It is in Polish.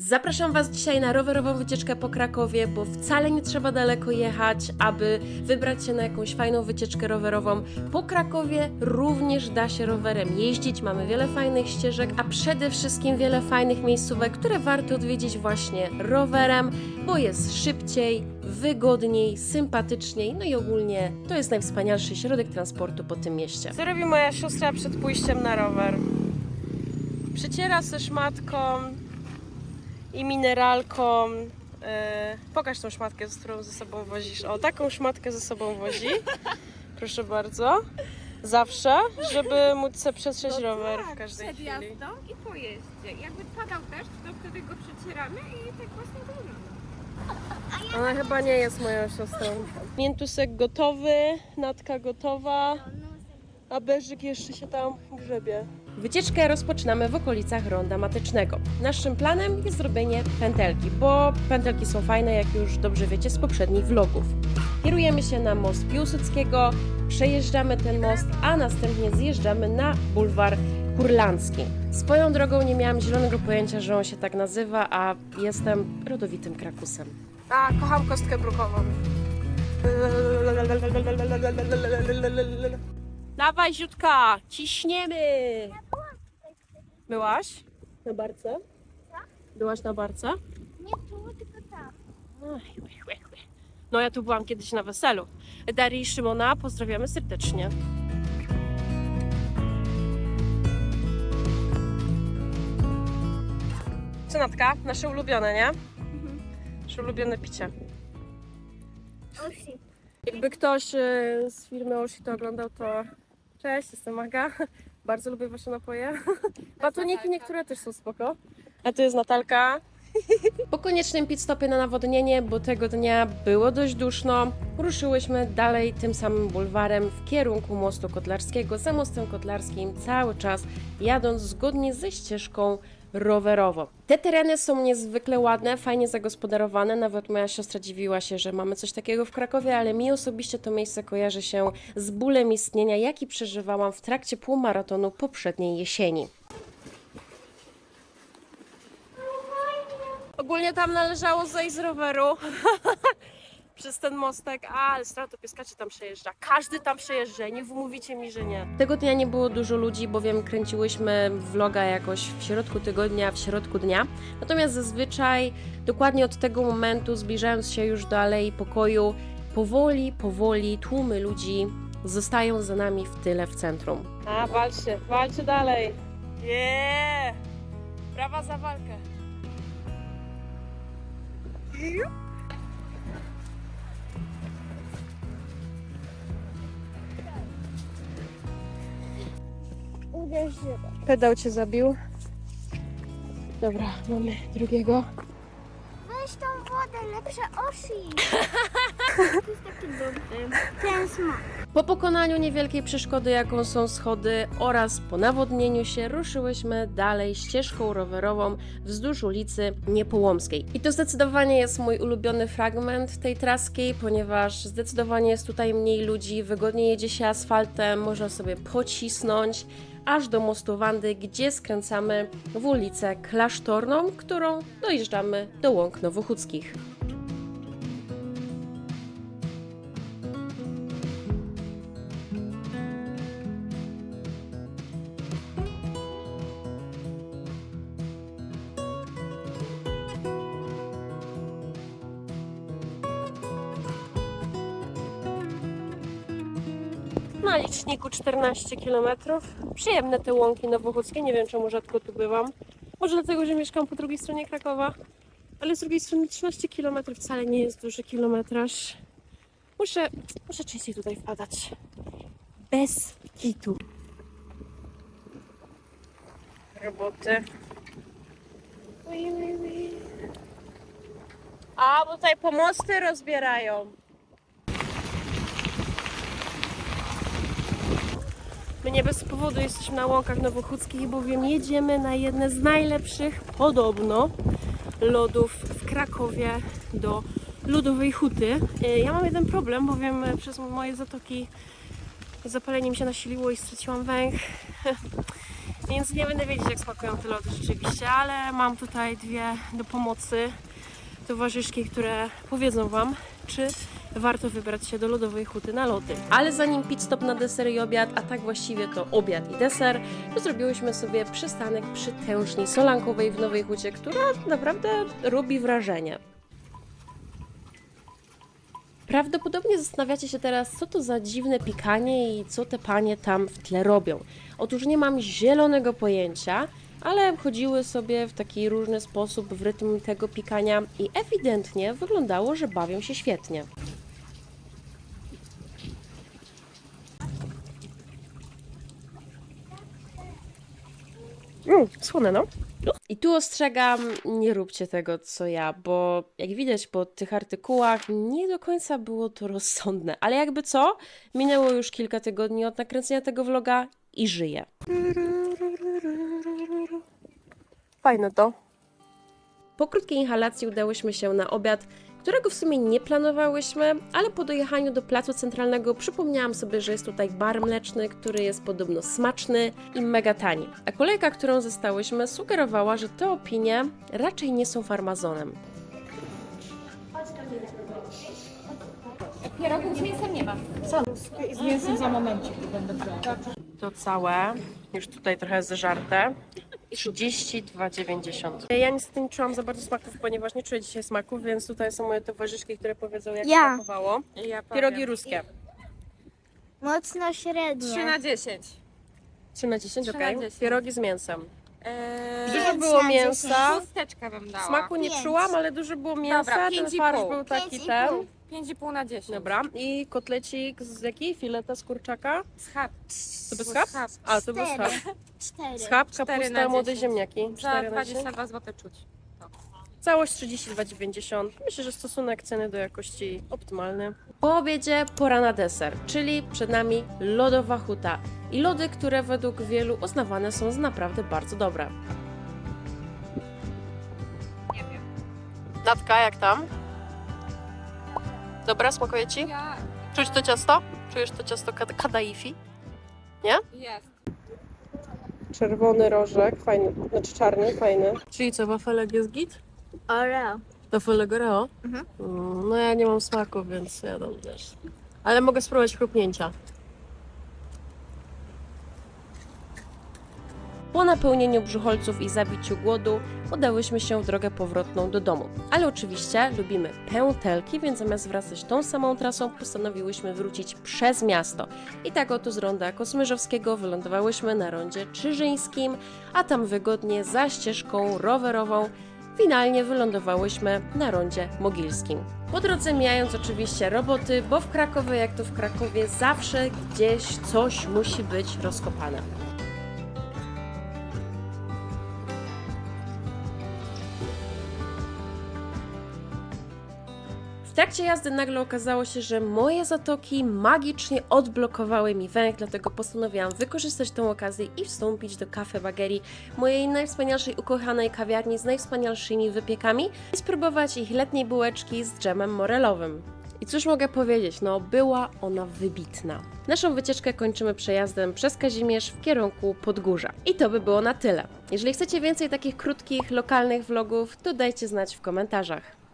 Zapraszam Was dzisiaj na rowerową wycieczkę po Krakowie, bo wcale nie trzeba daleko jechać, aby wybrać się na jakąś fajną wycieczkę rowerową. Po Krakowie również da się rowerem jeździć, mamy wiele fajnych ścieżek, a przede wszystkim wiele fajnych miejscówek, które warto odwiedzić właśnie rowerem, bo jest szybciej, wygodniej, sympatyczniej, no i ogólnie to jest najwspanialszy środek transportu po tym mieście. Co robi moja siostra przed pójściem na rower? Przeciera se szmatką i mineralką. E, pokaż tą szmatkę, z którą ze sobą wozisz. O, taką szmatkę ze sobą wozi. Proszę bardzo. Zawsze, żeby móc sobie przetrzeć rower w każdej przed chwili. jazdą i po jeździe. Jakby padał deszcz, to wtedy go przecieramy i tak właśnie to wygląda. Ona chyba nie jest moją siostrą. Miętusek gotowy, natka gotowa, a Berżyk jeszcze się tam grzebie. Wycieczkę rozpoczynamy w okolicach Ronda Matycznego. Naszym planem jest zrobienie pętelki, bo pętelki są fajne, jak już dobrze wiecie z poprzednich vlogów. Kierujemy się na most Piłsudskiego, przejeżdżamy ten most, a następnie zjeżdżamy na bulwar Kurlandzki. Swoją drogą nie miałam zielonego pojęcia, że on się tak nazywa, a jestem rodowitym krakusem. A, kocham kostkę brukową. Dawaj, Ziutka, ciśniemy! Byłaś na barce? Byłaś na barce? Nie tu, tylko tam. No ja tu byłam kiedyś na weselu. Darii i Szymona pozdrawiamy serdecznie. Co Natka? Nasze ulubione, nie? Nasze ulubione picie. Osi. Jakby ktoś e, z firmy Oshi to oglądał, to cześć, jestem Maga. Bardzo lubię wasze napoje. Batoniki niektóre też są spoko. A tu jest Natalka. Po koniecznym pit stopie na nawodnienie, bo tego dnia było dość duszno, ruszyłyśmy dalej tym samym bulwarem w kierunku mostu kotlarskiego, za mostem kotlarskim cały czas jadąc zgodnie ze ścieżką rowerową. Te tereny są niezwykle ładne, fajnie zagospodarowane, nawet moja siostra dziwiła się, że mamy coś takiego w Krakowie, ale mi osobiście to miejsce kojarzy się z bólem istnienia, jaki przeżywałam w trakcie półmaratonu poprzedniej jesieni. Ogólnie tam należało zejść z roweru przez ten mostek, ale strato pieskaczy tam przejeżdża. Każdy tam przejeżdża, nie wmówicie mi, że nie. Tego dnia nie było dużo ludzi, bowiem kręciłyśmy vloga jakoś w środku tygodnia, w środku dnia. Natomiast zazwyczaj, dokładnie od tego momentu, zbliżając się już do Alei Pokoju, powoli, powoli tłumy ludzi zostają za nami w tyle w centrum. A, walczcie, walczcie dalej. Yeah! Brawa za walkę. Pedał cię zabił. Dobra, mamy drugiego. Weź tą wodę, lepsze osi. to jest taki dobry. Ten smak. Po pokonaniu niewielkiej przeszkody, jaką są schody oraz po nawodnieniu się, ruszyłyśmy dalej ścieżką rowerową wzdłuż ulicy Niepołomskiej. I to zdecydowanie jest mój ulubiony fragment tej traski, ponieważ zdecydowanie jest tutaj mniej ludzi, wygodnie jedzie się asfaltem, można sobie pocisnąć aż do mostu Wandy, gdzie skręcamy w ulicę Klasztorną, którą dojeżdżamy do Łąk Nowochódzkich. Na liczniku 14 km. Przyjemne te łąki nowochódzkie. Nie wiem, czemu rzadko tu bywam. Może dlatego, że mieszkam po drugiej stronie Krakowa. Ale z drugiej strony 13 km wcale nie jest duży kilometraż. Muszę, muszę częściej tutaj wpadać. Bez kitu. Roboty. A, bo tutaj pomosty rozbierają. My nie bez powodu jesteśmy na łąkach nowochódzkich, bowiem jedziemy na jedne z najlepszych, podobno, lodów w Krakowie do Lodowej Huty. E, Ja mam jeden problem, bowiem e, przez moje zatoki zapalenie mi się nasiliło i straciłam węch. Więc nie będę wiedzieć, jak smakują te lody rzeczywiście, ale mam tutaj dwie do pomocy towarzyszki, które powiedzą Wam, czy warto wybrać się do lodowej huty na lody. Ale zanim pit stop na deser i obiad, a tak właściwie to obiad i deser, to zrobiłyśmy sobie przystanek przy tęczni solankowej w Nowej Hucie, która naprawdę robi wrażenie. Prawdopodobnie zastanawiacie się teraz, co to za dziwne pikanie i co te panie tam w tle robią. Otóż nie mam zielonego pojęcia, ale chodziły sobie w taki różny sposób w rytm tego pikania i ewidentnie wyglądało, że bawią się świetnie. Mm, słone, no. I tu ostrzegam, nie róbcie tego co ja, bo jak widać po tych artykułach, nie do końca było to rozsądne. Ale jakby co, minęło już kilka tygodni od nakręcenia tego vloga i żyję. Fajne to. Po krótkiej inhalacji udałyśmy się na obiad, którego w sumie nie planowałyśmy, ale po dojechaniu do placu centralnego przypomniałam sobie, że jest tutaj bar mleczny, który jest podobno smaczny i mega tani. A kolejka, którą zostałyśmy, sugerowała, że te opinie raczej nie są farmazonem. Pierogów z mięsem nie ma. Z mięsem za momencik będę brała. To całe, już tutaj trochę zeżarte. 32,90. Ja niestety nie czułam za bardzo smaków, ponieważ nie czuję dzisiaj smaków, więc tutaj są moje towarzyszki, które powiedzą jak Ja. smakowało. Ja Pierogi ruskie. Mocno średnie. 3 na 10. 3 na 10, Trzy na okej. 10. Pierogi z mięsem. Eee, Dużo Pięć było na mięsa. Szósteczkę bym dała. Smaku nie Pięć. czułam, ale dużo było mięsa. Dobra, ten i farsz pół. był taki Pięć i ten. pół. 5,5 na 10. Dobra. I kotlecik z jakiej? Fileta z kurczaka? Schab. To był schab? Schab. A, to był schab. Cztery. Schab, Cztery kapusta, na młode 10. ziemniaki. Za Cztery na 10. 22 zł czuć. Całość 32,90. Myślę, że stosunek ceny do jakości optymalny. Po obiedzie pora na deser, czyli przed nami lodowa huta. I lody, które według wielu uznawane są za naprawdę bardzo dobre. Nie wiem. Natka, jak tam? Dobra, smakuje Ci? Ja... Czuć to ciasto? Czujesz to ciasto kad- kadaifi? Jest. Czerwony rożek, fajny, znaczy czarny, fajny. Czyli co, wafelek jest git? Oreo. Wafelek Oreo? Mhm. Mm, No ja nie mam smaku, więc ja tam też. Ale mogę spróbować chrupnięcia. Po napełnieniu brzucholców i zabiciu głodu udałyśmy się w drogę powrotną do domu. Ale oczywiście lubimy pętelki, więc zamiast wracać tą samą trasą postanowiłyśmy wrócić przez miasto. I tak oto z ronda Kosmyrzowskiego wylądowałyśmy na rondzie Czyżyńskim, a tam wygodnie za ścieżką rowerową finalnie wylądowałyśmy na rondzie Mogilskim. Po drodze mijając oczywiście roboty, bo w Krakowie jak to w Krakowie zawsze gdzieś coś musi być rozkopane. Trakcie jazdy nagle okazało się, że moje zatoki magicznie odblokowały mi węch, dlatego postanowiłam wykorzystać tę okazję i wstąpić do Cafe Bagerii, mojej najwspanialszej ukochanej kawiarni z najwspanialszymi wypiekami i spróbować ich letniej bułeczki z dżemem morelowym. I cóż mogę powiedzieć, no była ona wybitna. Naszą wycieczkę kończymy przejazdem przez Kazimierz w kierunku Podgórza. I to by było na tyle. Jeżeli chcecie więcej takich krótkich, lokalnych vlogów, to dajcie znać w komentarzach.